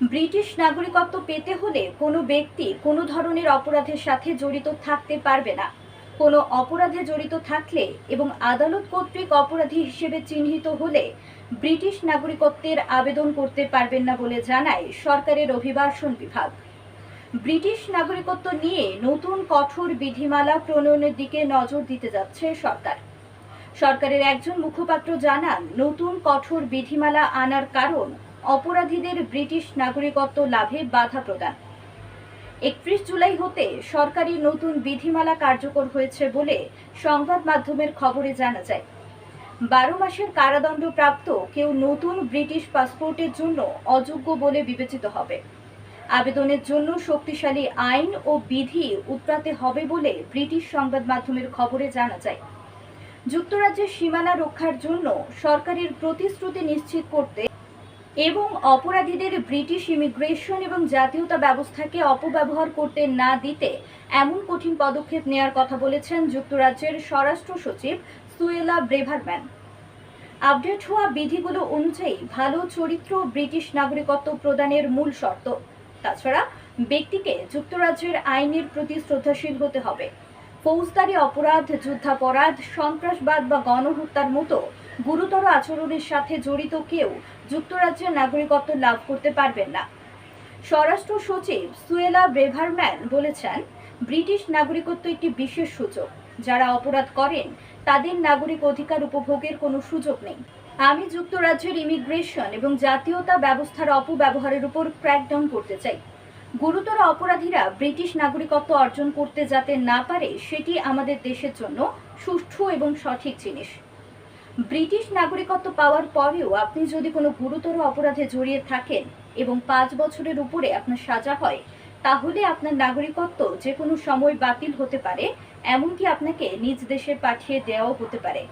British নাগরিকত্ব পেতে হলে কোনো ব্যক্তি কোনো ধরনের অপরাধের সাথে জড়িত থাকতে পারবে না। কোনো অপরাধে জড়িত থাকলে এবং আদালত কর্তৃক অপরাধী হিসেবে চিহ্নিত হলে ব্রিটিশ নাগরিকত্বের আবেদন করতে পারবেন না বলে জানায় সরকারের অভিবাসন বিভাগ। ব্রিটিশ নাগরিকত্ব নিয়ে নতুন কঠোর বিধিমালা প্রণয়নের দিকে নজর দিতে যাচ্ছে সরকার। সরকারের একজন মুখপাত্র জানান, নতুন কঠোর বিধিমালা আনার কারণ অপরাধীদের ব্রিটিশ নাগরিকত্ব লাভে বাধা প্রদান। একত্রিশ জুলাই হতে সরকারি নতুন বিধিমালা কার্যকর হয়েছে বলে সংবাদ মাধ্যমের খবরে জানা যায়। বারো মাসের কারাদণ্ডপ্রাপ্ত কেউ নতুন ব্রিটিশ পাসপোর্টের জন্য অযোগ্য বলে বিবেচিত হবে। আবেদনের জন্য শক্তিশালী আইন ও বিধি উৎপ্রাতে হবে বলে ব্রিটিশ সংবাদ মাধ্যমের খবরে জানা যায়। যুক্তরাজ্যের সীমানা রক্ষার জন্য সরকারের প্রতিশ্রুতি নিশ্চিত করতে এবং অপরাধীদের ব্রিটিশ ইমিগ্রেশন এবং জাতীয়তা ব্যবস্থাকে অপব্যবহার করতে না দিতে এমন কঠিন পদক্ষেপ নেওয়ার কথা বলেছেন যুক্তরাজ্যের স্বরাষ্ট্র সচিব সুয়েলা ব্রেভারম্যান। আপডেট হওয়া বিধিগুলো অনুযায়ী ভালো চরিত্র ব্রিটিশ নাগরিকত্ব প্রদানের মূল শর্ত। তাছাড়া ব্যক্তিকে যুক্তরাজ্যের আইনের প্রতি শ্রদ্ধাশীল হতে হবে। ফৌজদারি অপরাধ, যুদ্ধাপরাধ, সন্ত্রাসবাদ বা গণহত্যার মতো গুরুতর আচরণের সাথে জড়িত কেউ যুক্তরাজ্যের নাগরিকত্ব লাভ করতে পারবেন না। স্বরাষ্ট্র সচিব সুয়েলা ব্রেভারম্যান বলেছেন, ব্রিটিশ নাগরিকত্ব একটি বিশেষ সুযোগ। যারা অপরাধ করেন, তাদের নাগরিক অধিকার উপভোগের কোনো সুযোগ নেই। আমি যুক্তরাজ্যের ইমিগ্রেশন এবং জাতীয়তা ব্যবস্থার অপব্যবহারের উপর ক্র্যাকডাউন করতে চাই। গুরুতর অপরাধীরা ব্রিটিশ নাগরিকত্ব অর্জন করতে যাতে না পারে, সেটি আমাদের দেশের জন্য সুষ্ঠু এবং সঠিক জিনিস। ব্রিটিশ নাগরিকত্ব পাওয়ার পরেও আপনি যদি কোনো গুরুতর অপরাধে জড়িয়ে থাকেন এবং পাঁচ বছরের উপরে আপনার সাজা হয়, তাহলে আপনার নাগরিকত্ব যে কোনো সময় বাতিল হতে পারে, এমনকি আপনাকে নিজ দেশে পাঠিয়ে দেওয়াও হতে পারে।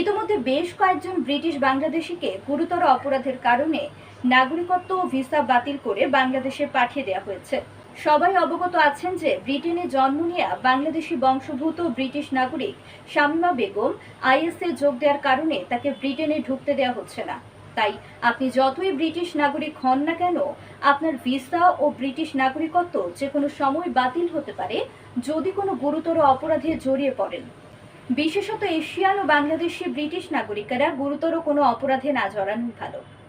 ইতিমধ্যে বেশ কয়েকজন ব্রিটিশ বাংলাদেশিকে গুরুতর অপরাধের কারণে নাগরিকত্ব ও ভিসা বাতিল করে বাংলাদেশে পাঠিয়ে দেওয়া হয়েছে। সবাই অবগত আছেন যে ব্রিটেনে জন্ম নেওয়া বাংলাদেশি বংশোদ্ভূত ব্রিটিশ নাগরিক শামিমা বেগম আইএসএ যোগ দেওয়ার কারণে তাকে ব্রিটেনে ঢুকতে দেওয়া হচ্ছে না। তাই আপনি যতই ব্রিটিশ নাগরিক হন না কেন, আপনার ভিসা ও ব্রিটিশ নাগরিকত্ব যে কোনো সময় বাতিল হতে পারে যদি কোনো গুরুতর অপরাধে জড়িয়ে পড়েন। বিশেষত এশিয়ান ও বাংলাদেশি ব্রিটিশ নাগরিকেরা গুরুতর কোনো অপরাধে না জড়ানোই ভালো।